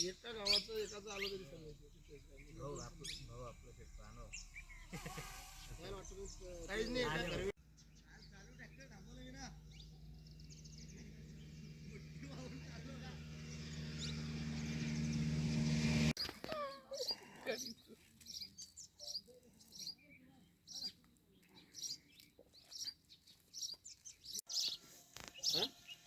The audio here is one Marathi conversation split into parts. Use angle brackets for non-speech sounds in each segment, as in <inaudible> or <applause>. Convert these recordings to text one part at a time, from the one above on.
एका गावाचं एकाचं आलं तरी समजायचं भाऊ आपलं भाऊ आपलं <laughs> काय वाटतं मग, काहीच नाही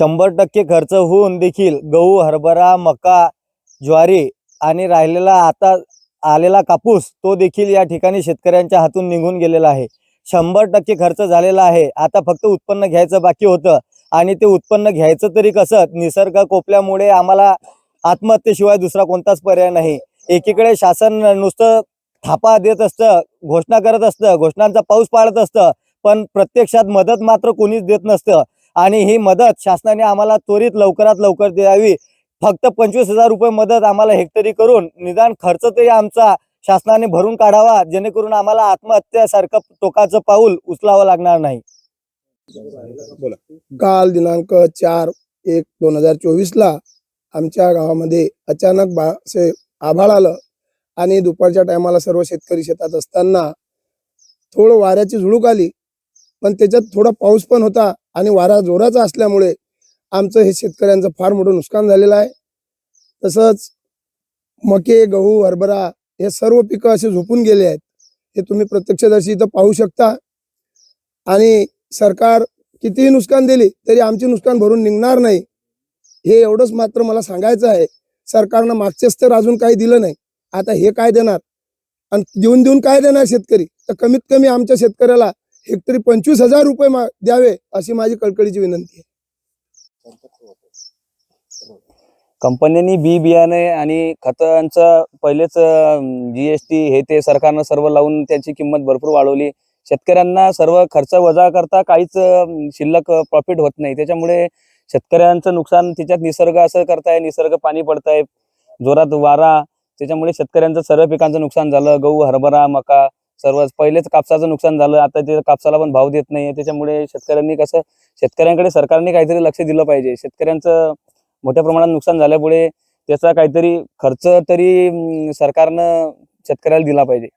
शंभर टक्के खर्च होऊन देखील गहू हरभरा मका ज्वारी आणि राहिलेला आता आलेला कापूस तो देखील या ठिकाणी शेतकऱ्यांच्या हातून निघून गेलेला आहे. शंभर टक्के खर्च झालेला आहे. आता फक्त उत्पन्न घ्यायचं बाकी होतं आणि ते उत्पन्न घ्यायचं तरी कसं? निसर्ग कोपल्यामुळे आम्हाला आत्महत्येशिवाय दुसरा कोणताच पर्याय नाही. एकीकडे शासन नुसतं थापा देत असतं घोषणा करत असतं घोषणांचा पाऊस पाडत असतं पण प्रत्यक्षात मदत मात्र कोणीच देत नसतं. आणि ही मदत शासनाने आम्हाला त्वरित लवकरात लवकर द्यावी. फक्त पंचवीस हजार रुपये मदत आम्हाला हेक्टरी करून निदान खर्च तरी आमचा शासनाने भरून काढावा जेणेकरून आम्हाला आत्महत्यासारखं टोकाचं पाऊल उचलावं लागणार नाही. काल दिनांक चार एक दोन हजार चोवीस ला आमच्या गावामध्ये अचानक बा असे आभाळ आलं आणि दुपारच्या टायमाला सर्व शेतकरी शेतात असताना थोडं वाऱ्याची झुळूक आली. पण त्याच्यात थोडा पाऊस पण होता आणि वारा जोराचा असल्यामुळे आमचं हे शेतकऱ्यांचं फार मोठं नुकसान झालेलं आहे. तसंच मके गहू हरभरा हे सर्व पिकं असे झोपून गेले आहेत. हे तुम्ही प्रत्यक्षदर्शी इथं पाहू शकता. आणि सरकार कितीही नुकसान दिली तरी आमचे नुकसान भरून निघणार नाही. हे एवढंच मात्र मला सांगायचं आहे. सरकारनं मागचेच तर अजून काही दिलं नाही. आता हे काय देणार? आणि देऊन देऊन काय देणार शेतकरी? तर कमीत कमी आमच्या शेतकऱ्याला हेक्टरी पंचवीस हजार रुपये द्यावे अशी माझी कळकळीची विनंती आहे. कंपन्यांनी बी बियाणे आणि खतांचं पहिलेच जीएसटी हे ते सरकारनं सर्व लावून त्याची किंमत भरपूर वाढवली. शेतकऱ्यांना सर्व खर्च वजा करता काहीच शिल्लक प्रॉफिट होत नाही. त्याच्यामुळे शेतकऱ्यांचं नुकसान त्याच्यात निसर्ग असं करताय निसर्ग पाणी पडताय जोरात वारा. त्याच्यामुळे शेतकऱ्यांचं सर्व पिकांचं नुकसान झालं. गहू हरभरा मका सर्वच पहिलेच कापसाचं नुकसान झालं आता ते कापसाला पण भाव देत नाही त्याच्यामुळे शेतकऱ्यांनी कसं शेतकऱ्यांकडे सरकारने काहीतरी लक्ष दिलं पाहिजे. शेतकऱ्यांचं मोठ्या प्रमाणात नुकसान झाल्यामुळे त्याचा काहीतरी खर्च तरी सरकारनं शेतकऱ्याला दिला पाहिजे.